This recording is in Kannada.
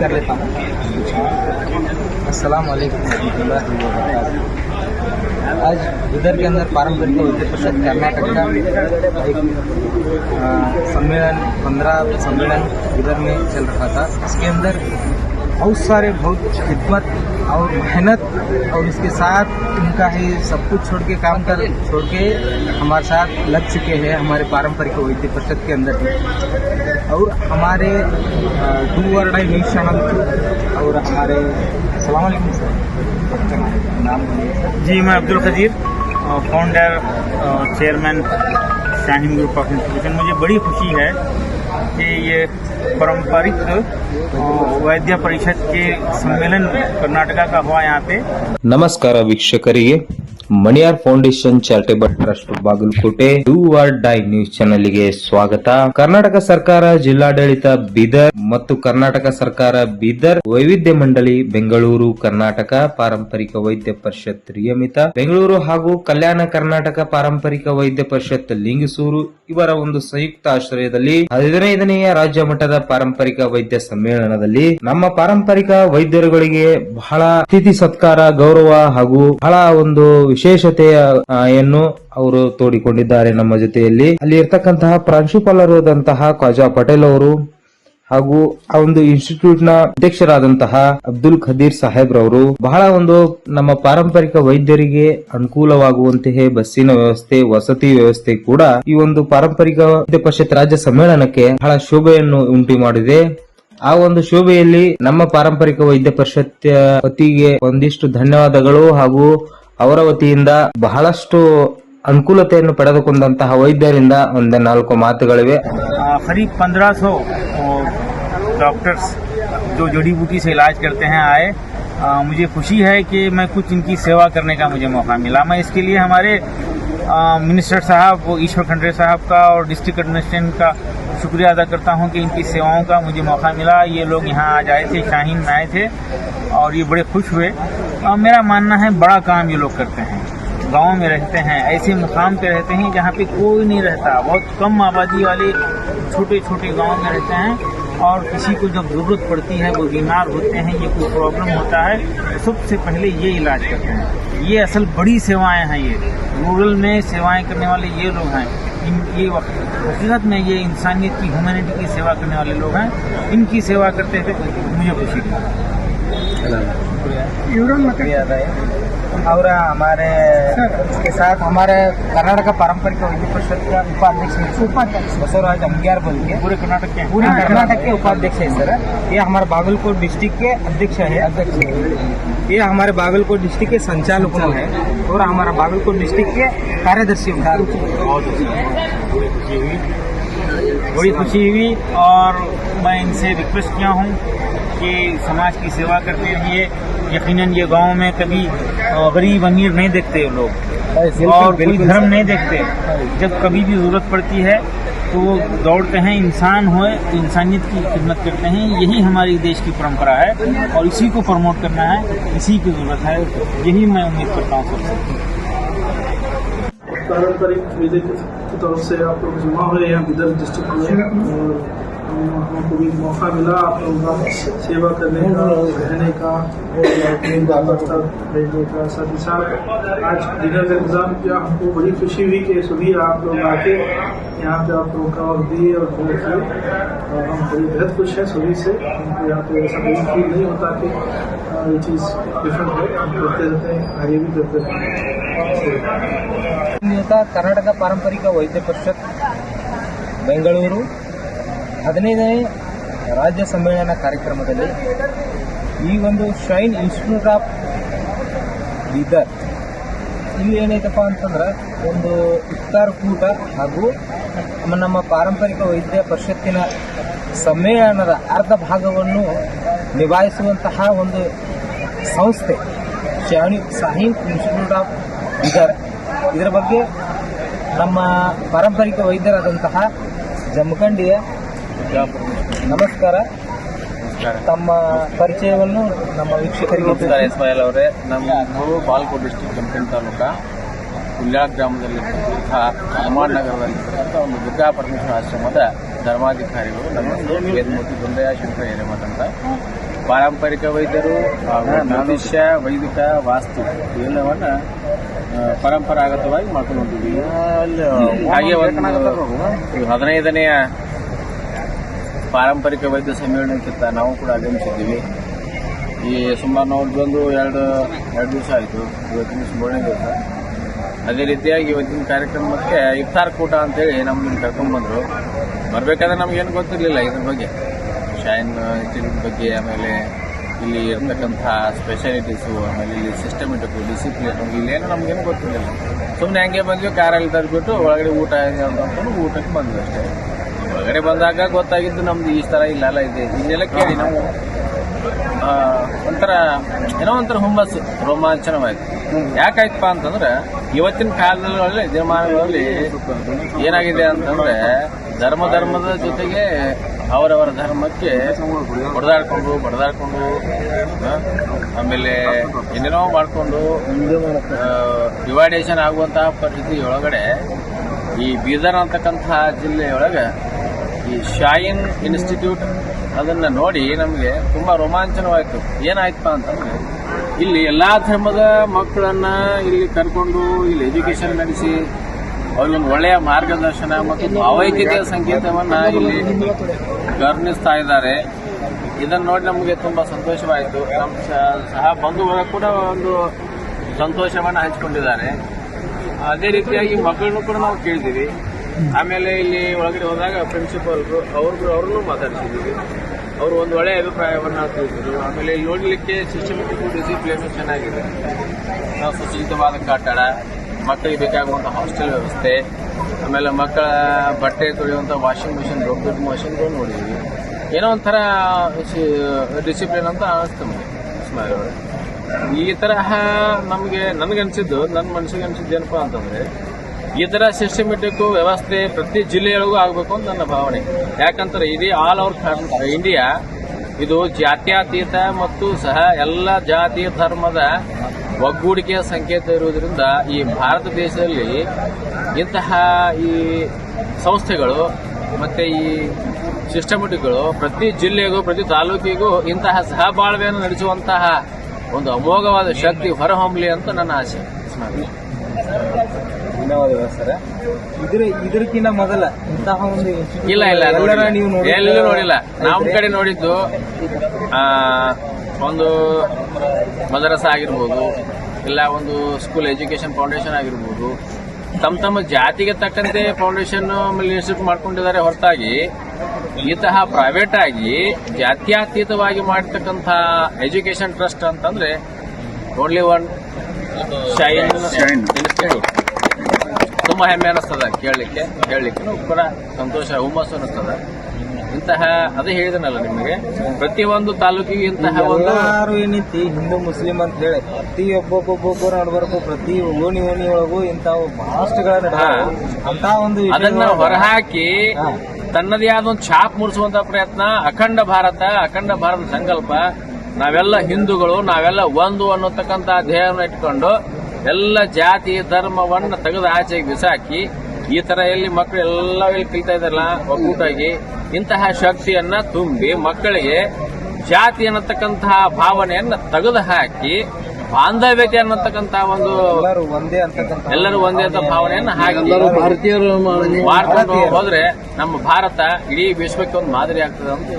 कर लेता हूँ। अस्सलाम वालेकुम आज इधर के अंदर पारंपरिक नृत्य परिषद कर्नाटक का एक सम्मेलन, पंद्रह सम्मेलन इधर में चल रहा था। इसके अंदर बहुत सारे, बहुत खिदमत और मेहनत और इसके साथ उनका ही सब कुछ छोड़ के काम कर छोड़ के हमारे साथ लग चुके हैं, हमारे पारंपरिक वैद्य परिषद के अंदर ही और हमारे डू और डाई न्यूज़ चैनल और हमारे सलाम सर। नाम- जी, मैं Abdul Khajir founder chairman Shaheen group of institution मुझे बड़ी खुशी है कि ये पारंपरिक वैद्य परिषद के सम्मेलन कर्नाटका का हुआ यहाँ पे। नमस्कार वीक्षकरिए Maniyar foundation charitable trust Bagalkote do or die news ಚಾನೆಲ್ಗೆ ಸ್ವಾಗತ. ಕರ್ನಾಟಕ ಸರ್ಕಾರ ಜಿಲ್ಲಾಡಳಿತ ಬೀದರ್ ಮತ್ತು ಕರ್ನಾಟಕ ಸರ್ಕಾರ ಬೀದರ್ ವೈವಿಧ್ಯ ಮಂಡಳಿ ಬೆಂಗಳೂರು, ಕರ್ನಾಟಕ ಪಾರಂಪರಿಕ ವೈದ್ಯ ಪರಿಷತ್ ನಿಯಮಿತ. ಬೆಂಗಳೂರು ಹಾಗೂ ಕಲ್ಯಾಣ ಕರ್ನಾಟಕ ಪಾರಂಪರಿಕ ವೈದ್ಯ ಪರಿಷತ್ ಲಿಂಗಸೂರು ಇವರ ಒಂದು ಸಂಯುಕ್ತ ಆಶ್ರಯದಲ್ಲಿ ಹದಿನೈದನೆಯ ರಾಜ್ಯ ಮಟ್ಟದ ಪಾರಂಪರಿಕ ವೈದ್ಯ ಸಮ್ಮೇಳನದಲ್ಲಿ ನಮ್ಮ ಪಾರಂಪರಿಕ ವೈದ್ಯರುಗಳಿಗೆ ಬಹಳ ಅತಿಥಿ ಸತ್ಕಾರ, ಗೌರವ ಹಾಗೂ ಬಹಳ ಒಂದು ವಿಶೇಷತೆಯ ಆ, ಯನ್ನು ಅವರು ತೋಡಿಕೊಂಡಿದ್ದಾರೆ ನಮ್ಮ ಜೊತೆಯಲ್ಲಿ. ಅಲ್ಲಿ ಇರ್ತಕ್ಕಂತಹ ಪ್ರಾಂಶುಪಾಲರಾದಂತಹ ಖ್ವಾಜಾ ಪಟೇಲ್ ಅವರು ಹಾಗೂ ಆ ಒಂದು ಇನ್ಸ್ಟಿಟ್ಯೂಟ್ನ ಅಧ್ಯಕ್ಷರಾದಂತಹ ಅಬ್ದುಲ್ ಖದೀರ್ ಸಾಹೇಬ್ರವರು ಬಹಳ ಒಂದು ನಮ್ಮ ಪಾರಂಪರಿಕ ವೈದ್ಯರಿಗೆ ಅನುಕೂಲವಾಗುವಂತಹ ಬಸ್ಸಿನ ವ್ಯವಸ್ಥೆ ವಸತಿ ವ್ಯವಸ್ಥೆ ಕೂಡ ಈ ಒಂದು ಪಾರಂಪರಿಕ ವೈದ್ಯ ಪರಿಷತ್ ರಾಜ್ಯ ಸಮ್ಮೇಳನಕ್ಕೆ ಬಹಳ ಶೋಭೆಯನ್ನು ಉಂಟು ಮಾಡಿದೆ. ಆ ಒಂದು ಶೋಭೆಯಲ್ಲಿ ನಮ್ಮ ಪಾರಂಪರಿಕ ವೈದ್ಯ ಪರಿಷತ್ ವತಿಗೆ ಒಂದಿಷ್ಟು ಧನ್ಯವಾದಗಳು ಹಾಗೂ ಅವರ ವತಿಯಿಂದ ಬಹಳಷ್ಟು ಅನುಕೂಲತೆಯನ್ನು ಪಡೆದುಕೊಂಡಂತಹ ವೈದ್ಯರಿಂದ ಒಂದು ನಾಲ್ಕು ಮಾತುಗಳಿವೆ अ, करीब 1500 डॉक्टर्स जो जड़ी बूटी से इलाज करते हैं आए अ, मुझे खुशी है कि मैं कुछ इनकी सेवा करने का मुझे मौका मिला मैं इसके लिए हमारे अ, मिनिस्टर साहब वो ईश्वर खंडरे साहब का और डिस्ट्रिक्ट एडमिनिस्ट्रेशन का शुक्रिया अदा करता हूँ कि इनकी सेवाओं का मुझे मौका मिला ये लोग यहाँ आज आए थे शाहीन में आए थे और ये बड़े खुश हुए अ, मेरा मानना है बड़ा काम ये लोग करते हैं। गाँव में रहते हैं ऐसे मुकाम पे रहते हैं जहाँ पे कोई नहीं रहता। बहुत कम आबादी वाले छोटे छोटे गाँव में रहते हैं और किसी को जब ज़रूरत पड़ती है वो बीमार होते हैं ये कोई प्रॉब्लम होता है सबसे पहले ये इलाज करते हैं। ये असल बड़ी सेवाएँ हैं ये। रूरल में सेवाएँ करने वाले ये लोग हैं। इन ये हकीकत में ये इंसानियत की ह्यूमैनिटी की सेवा करने वाले लोग हैं। इनकी सेवा करते थे मुझे खुशी थी है और हमारे हमारे कर्नाटक पारंपरिक वैद्य परिषद का उपाध्यक्ष। उपाध्यक्ष बसवराज अमग्यार बोल के। पूरे कर्नाटक के। पूरे कर्नाटक के उपाध्यक्ष है सर। ये हमारे बागलकोट डिस्ट्रिक्ट के अध्यक्ष है। अध्यक्ष ये हमारे बागलकोट डिस्ट्रिक्ट के संचालक है। और हमारा बागलकोट डिस्ट्रिक्ट के कार्यदर्शी बहुत बड़ी खुशी हुई। बड़ी खुशी हुई और मैं इनसे रिक्वेस्ट किया हूँ कि समाज की सेवा करते रहिए यकीनन ये गाँव में कभी गरीब अमीर नहीं देखते लोग। और कोई धर्म नहीं देखते। जब कभी भी ज़रूरत पड़ती है तो वो दौड़ते हैं इंसान हो इंसानियत की खिदमत करते हैं। यही हमारी देश की परंपरा है और इसी को प्रमोट करना है इसी की ज़रूरत है। यही मैं उम्मीद करता हूँ सबसे। पारंपरिक मेले की तरफ़ से आप लोग जमा हुए हैं बिदर डिस्ट्रिक्ट में। और हमको भी मौका मिला आप लोगों का सेवा करने का रहने का और अपने दादा तक भेजने का साथ ही साथ आज डिनर का इंतजाम किया हमको बड़ी खुशी हुई कि सभी आप लोग आके यहाँ पे आप लोगों का और दिए और वो किए और हम बड़ी बेहद खुश हैं सभी से हमको यहाँ पे ऐसा कोई फील नहीं होता कि अ, ये चीज़ डिफरेंट है हम करते रहते हैं आगे भी करते रहेंगे ನಿಯತ ಕರ್ನಾಟಕ ಪಾರಂಪರಿಕ ವೈದ್ಯ ಪರಿಷತ್ ಬೆಂಗಳೂರು ಹದಿನೈದನೇ ರಾಜ್ಯ ಸಮ್ಮೇಳನ ಕಾರ್ಯಕ್ರಮದಲ್ಲಿ ಈ ಒಂದು ಶೈನ್ ಇನ್ಸ್ಟಿಟ್ಯೂಟ್ ಆಫ್ ಬೀದರ್. ಇಲ್ಲಿ ಏನೈತಪ್ಪ ಅಂತಂದ್ರೆ ಒಂದು ಇಫ್ತಾರ್ ಕೂಟ ಹಾಗೂ ನಮ್ಮ- ನಮ್ಮ ಪಾರಂಪರಿಕ ವೈದ್ಯ ಪರಿಷತ್ತಿನ ಸಮ್ಮೇಳನದ ಅರ್ಧ ಭಾಗವನ್ನು ನಿಭಾಯಿಸುವಂತಹ ಒಂದು ಸಂಸ್ಥೆ ಶಾಣಿ ಸಾಹಿನ್ ಇನ್ಸ್ಟಿಟ್ಯೂಟ್ ಆಫ್ ಬೀದರ್. ಇದರ ಬಗ್ಗೆ ನಮ್ಮ ಪಾರಂಪರಿಕ ವೈದ್ಯರಾದಂತಹ ಜಮಖಂಡಿಯ ನಮಸ್ಕಾರ. ತಮ್ಮ ಪರಿಚಯವನ್ನು ನಮ್ಮ ವೀಕ್ಷಕರಿಗೆ ನಮಸ್ಕಾರ ಎಸ್ ವೈ ಅವರೇ. ನಮ್ಮ ಬಾಲ್ಕೋಟ್ ಡಿಸ್ಟಿಕ್ ಕಂಪನಿ ತಾಲೂಕ. ಹುಲ್ಯಾಳ ಗ್ರಾಮದಲ್ಲಿರ್ತಕ್ಕಂಥ ಹನುಮಾನ್ ನಗರದಲ್ಲಿರ್ತಕ್ಕಂಥ ಒಂದು ದುರ್ಗಾ ಪರಮೇಶ್ವರ ಆಶ್ರಮದ ಧರ್ಮಾಧಿಕಾರಿಗಳು ನಮ್ಮ ವೇದಮೂರ್ತಿ ದುಂಡಯ್ಯ ಶಂಕರ ಹಿರೇಮಠ ಅಂತ ಪಾರಂಪರಿಕ ವೈದ್ಯರು ಹಾಗೂ ಜ್ಯೋತಿಷ್ಯ ವೈದಿಕ ವಾಸ್ತು ಇವೆಲ್ಲವನ್ನ ಪರಂಪರಾಗತವಾಗಿ ಮಾಡ್ಕೊಂಡು ಹಾಗೆ ಒಂದು ಹದಿನೈದನೆಯ ಪಾರಂಪರಿಕ ವೈದ್ಯ ಸಮ್ಮೇಳನಕ್ಕಿಂತ ನಾವು ಕೂಡ ಆಗಮಿಸಿದ್ದೀವಿ ಈ ಸುಮಾರು ನಾವು ಬಂದು ಎರಡು ಎರಡು ದಿವಸ ಆಯಿತು. ಇವತ್ತಿನ ಮೂರನೇ ದಿವಸ. ಅದೇ ರೀತಿಯಾಗಿ ಇವತ್ತಿನ ಕಾರ್ಯಕ್ರಮಕ್ಕೆ ಇಫ್ತಾರ್ ಕೂಟ ಅಂತೇಳಿ ನಮ್ಮನ್ನು ಕರ್ಕೊಂಡ್ಬಂದರು ಬರಬೇಕಾದ್ರೆ ನಮಗೇನು ಗೊತ್ತಿರಲಿಲ್ಲ ಇದ್ರ ಬಗ್ಗೆ. ಶೈನ್ ಇನ್ಸ್ಟಿಟ್ಯೂಟ್ ಬಗ್ಗೆ ಆಮೇಲೆ ಇಲ್ಲಿ ಇರತಕ್ಕಂಥ ಸ್ಪೆಷಾಲಿಟೀಸು ಆಮೇಲೆ ಇಲ್ಲಿ ಸಿಸ್ಟಮೆಟಿಕ್ ಡಿಸಿಪ್ಲಿನ್ ಇಲ್ಲೇನು ನಮಗೇನು ಗೊತ್ತಿರಲಿಲ್ಲ. ಸುಮ್ಮನೆ ಹಂಗೆ ಬಂದ್ವಿ ಕಾರಲ್ಲಿ ತರ್ಬಿಟ್ಟು ಒಳಗಡೆ ಊಟ ಇದೆ ಅಂತ ಅಂದ್ಕೊಂಡು ಊಟಕ್ಕೆ ಬಂದ್ವಿ ಅಷ್ಟೇ. ಒಳಗಡೆ ಬಂದಾಗ ಗೊತ್ತಾಗಿದ್ದು ನಮ್ದು ಈ ಥರ ಇಲ್ಲೆಲ್ಲ ಇದೆ. ಇಲ್ಲೆಲ್ಲ ಕೇಳಿ ನಾವು ಒಂಥರ ಏನೋ ಒಂಥರ ಹುಮ್ಮಸ್ಸು, ರೋಮಾಂಚನವಾಯ್ತು. ಯಾಕಾಯ್ತಪ್ಪ ಅಂತಂದ್ರೆ, ಇವತ್ತಿನ ಕಾಲದಲ್ಲಿ, ದಿನಮಾನಗಳಲ್ಲಿ ಏನಾಗಿದೆ ಅಂತಂದ್ರೆ, ಧರ್ಮ ಧರ್ಮದ ಜೊತೆಗೆ ಅವರವರ ಧರ್ಮಕ್ಕೆ ಹೊಡೆದಾಡ್ಕೊಂಡು, ಬಡದಾಡ್ಕೊಂಡು ಆಮೇಲೆ ಏನೇನೋ ಮಾಡಿಕೊಂಡು ಡಿವೈಡೇಷನ್ ಆಗುವಂತಹ ಪರಿಸ್ಥಿತಿ ಒಳಗಡೆ ಈ ಬೀದರ್ ಅಂತಕ್ಕಂತಹ ಜಿಲ್ಲೆಯೊಳಗೆ ಈ ಶಾಯಿನ್ ಇನ್ಸ್ಟಿಟ್ಯೂಟ್ ಅದನ್ನ ನೋಡಿ ನಮಗೆ ತುಂಬಾ ರೋಮಾಂಚನವಾಯಿತು. ಏನಾಯ್ತಪ್ಪ ಅಂತಂದ್ರೆ, ಇಲ್ಲಿ ಎಲ್ಲಾ ಧರ್ಮದ ಮಕ್ಕಳನ್ನ ಇಲ್ಲಿ ಕರ್ಕೊಂಡು ಇಲ್ಲಿ ಎಜುಕೇಶನ್ ನಡೆಸಿ ಅವ್ರಿಗೊಂದು ಒಳ್ಳೆಯ ಮಾರ್ಗದರ್ಶನ ಮತ್ತು ಭಾವೈಕ್ಯತೆಯ ಸಂಕೇತವನ್ನ ಇಲ್ಲಿ ಗಮನಿಸ್ತಾ ಇದ್ದಾರೆ. ಇದನ್ನ ನೋಡಿ ನಮಗೆ ತುಂಬಾ ಸಂತೋಷವಾಯಿತು. ನಮ್ಮ ಸಹ ಬಂಧುಗಳ ಕೂಡ ಒಂದು ಸಂತೋಷವನ್ನ ಹಂಚಿಕೊಂಡಿದ್ದಾರೆ. ಅದೇ ರೀತಿಯಾಗಿ ಮಕ್ಕಳನ್ನು ಕೂಡ ನಾವು ಕೇಳಿದ್ದೀವಿ ಆಮೇಲೆ ಇಲ್ಲಿ ಒಳಗಡೆ ಹೋದಾಗ ಪ್ರಿನ್ಸಿಪಾಲ್ರು ಅವ್ರಿಗೂ ಅವ್ರನ್ನೂ ಮಾತಾಡ್ತಿದ್ದೀವಿ ಅವರು ಒಂದು ಒಳ್ಳೆಯ ಅಭಿಪ್ರಾಯವನ್ನು ತಿಳಿಸಿದ್ರು. ಆಮೇಲೆ ಇಲ್ಲಿ ನೋಡಲಿಕ್ಕೆ ಸಿಸ್ಟಮೆಟಿಕ್ ಡಿಸಿಪ್ಲಿನ್ ಚೆನ್ನಾಗಿದೆ. ನಾವು ಸುಸಜ್ಜಿತವಾದ ಕಟ್ಟಡ, ಮಕ್ಕಳಿಗೆ ಬೇಕಾಗುವಂಥ ಹಾಸ್ಟೆಲ್ ವ್ಯವಸ್ಥೆ, ಆಮೇಲೆ ಮಕ್ಕಳ ಬಟ್ಟೆ ತೊಳೆಯುವಂಥ ವಾಷಿಂಗ್ ಮಿಷಿನ್ ದೊಡ್ಡ ಮಷಿನ್ಗಳು ನೋಡಿದ್ವಿ. ಏನೋ ಒಂಥರ ಡಿಸಿಪ್ಲಿನ್ ಅಂತ ಅನಿಸ್ತು ನಮಗೆ ಈ ತರಹ ನಮಗೆ, ನನಗನ್ಸಿದ್ದು ನನ್ನ ಮನಸ್ಸಿಗೆ ಅನ್ಸಿದ್ದು ಏನಪ್ಪಾ ಅಂತಂದ್ರೆ ಈ ತರ ಸಿಸ್ಟಮೆಟಿಕ್ ವ್ಯವಸ್ಥೆ ಪ್ರತಿ ಜಿಲ್ಲೆಯೊಳಗೂ ಆಗಬೇಕು ಅಂತ ನನ್ನ ಭಾವನೆ. ಯಾಕಂದ್ರೆ ಇದು ಆಲ್ ಓವರ್ ಇಂಡಿಯಾ ಇದು ಜಾತ್ಯತೀತ ಮತ್ತು ಸಹ ಎಲ್ಲ ಜಾತಿ ಧರ್ಮದ ಒಗ್ಗೂಡಿಕೆಯ ಸಂಕೇತ ಇರುವುದರಿಂದ ಈ ಭಾರತ ದೇಶದಲ್ಲಿ ಇಂತಹ ಈ ಸಂಸ್ಥೆಗಳು ಮತ್ತೆ ಈ ಸಿಸ್ಟಮೆಟಿಕ್ಗಳು ಪ್ರತಿ ಜಿಲ್ಲೆಗೂ, ಪ್ರತಿ ತಾಲೂಕಿಗೂ ಇಂತಹ ಸಹಬಾಳ್ವೆಯನ್ನು ನಡೆಸುವಂತಹ ಒಂದು ಅಮೋಘವಾದ ಶಕ್ತಿ ಹೊರಹೊಮ್ಮಲಿ ಅಂತ ನನ್ನ ಆಸೆ. ಧನ್ಯವಾದಗಳು ಸರ್. ಇದ್ರ ಇದಕ್ಕಿಂತ ಮೊದಲ ಇಂತಹ ಒಂದು ಇಲ್ಲ ಇಲ್ಲ ಎಲ್ಲರ. ನೀವು ಎಲ್ಲೂ ನೋಡಿಲ್ಲ. ನಮ್ಮ ಕಡೆ ನೋಡಿದ್ದು ಆ, ಒಂದು ಮದರಸ ಆಗಿರ್ಬೋದು ಇಲ್ಲ ಒಂದು ಸ್ಕೂಲ್ ಎಜುಕೇಶನ್ ಫೌಂಡೇಶನ್ ಆಗಿರ್ಬೋದು. ತಮ್ಮ ತಮ್ಮ ಜಾತಿಗೆ ತಕ್ಕಂತೆ ಫೌಂಡೇಶನ್ ಆಮೇಲೆ ಇನ್ಸ್ಟಿಟ್ಯೂಟ್ ಮಾಡ್ಕೊಂಡಿದ್ದಾರೆ ಹೊರತಾಗಿ ಇಂತಹ ಪ್ರೈವೇಟ್ ಆಗಿ ಜಾತ್ಯತೀತವಾಗಿ ಮಾಡಿರ್ತಕ್ಕಂಥ ಎಜುಕೇಶನ್ ಟ್ರಸ್ಟ್ ಅಂತಂದ್ರೆ ಓನ್ಲಿ ಒನ್ ಶೈನ್ ಇನ್ಸ್ಟಿಟ್ಯೂಟ್ ತುಂಬಾ ಹೆಮ್ಮೆ ಅನಿಸ್ತದ ಕೇಳಲಿಕ್ಕೆ ಹೇಳಲಿಕ್ಕೆ ಕೂಡ ಸಂತೋಷ ಹುಮ್ಮಸ್ಸು ಅನಿಸ್ತದ. ಇಂತಹ ಅದೇ ಹೇಳಿದನಲ್ಲ ನಿಮಗೆ ಪ್ರತಿಯೊಂದು ತಾಲೂಕಿಗೆ ಇಂತಹ ಒಂದು ಏನೈತಿ ಹಿಂದೂ ಮುಸ್ಲಿಂ ಅಂತ ಹೇಳಿ ಪ್ರತಿ ಒಬ್ಬೊಬ್ಬೊಬ್ಬೊಬ್ಬರು ನಡ್ಬರ್ಕು ಪ್ರತಿ ಓಣಿ ಓಣಿ ಒಳಗೂ ಇಂಥವು. ಅಂತ ಒಂದು ಅದನ್ನ ಹೊರಹಾಕಿ. ತನ್ನದೇ ಆದ ಒಂದು ಛಾಪ್ ಮೂಡಿಸುವಂತ ಪ್ರಯತ್ನ ಅಖಂಡ ಭಾರತ ಅಖಂಡ ಭಾರತ ಸಂಕಲ್ಪ. ನಾವೆಲ್ಲ ಹಿಂದೂಗಳು ನಾವೆಲ್ಲ ಒಂದು ಅನ್ನತಕ್ಕಂತ ಧ್ಯೇಯವನ್ನು ಇಟ್ಕೊಂಡು ಎಲ್ಲ ಜಾತಿ ಧರ್ಮವನ್ನ ತೆಗೆದು ಆಚೆಗೆ ಬಿಸಾಕಿ ಈ ತರ ಎಲ್ಲಿ ಮಕ್ಕಳು ಎಲ್ಲ ಇಲ್ಲಿ ಕಲಿತಾ ಇದ್ದಾರಲ್ಲ ಒಕ್ಕೂಟಾಗಿ ಇಂತಹ ಶಕ್ತಿಯನ್ನ ತುಂಬಿ ಮಕ್ಕಳಿಗೆ ಜಾತಿ ಅನ್ನತಕ್ಕಂತಹ ಭಾವನೆಯನ್ನ ತೆಗೆದು ಹಾಕಿ ಬಾಂಧವ್ಯತೆ ಅನ್ನತಕ್ಕಂತಹ ಒಂದು ಎಲ್ಲರೂ ಒಂದೇ ಎಲ್ಲರೂ ಒಂದೇ ಅಂತ ಭಾವನೆಯನ್ನ ಹಾಕಿ. ಭಾರತೀಯರು ಭಾರತ ಹೋದ್ರೆ ನಮ್ಮ ಭಾರತ ಇಡೀ ವಿಶ್ವಕ್ಕೆ ಒಂದು ಮಾದರಿ ಆಗ್ತದೆ ಅಂತ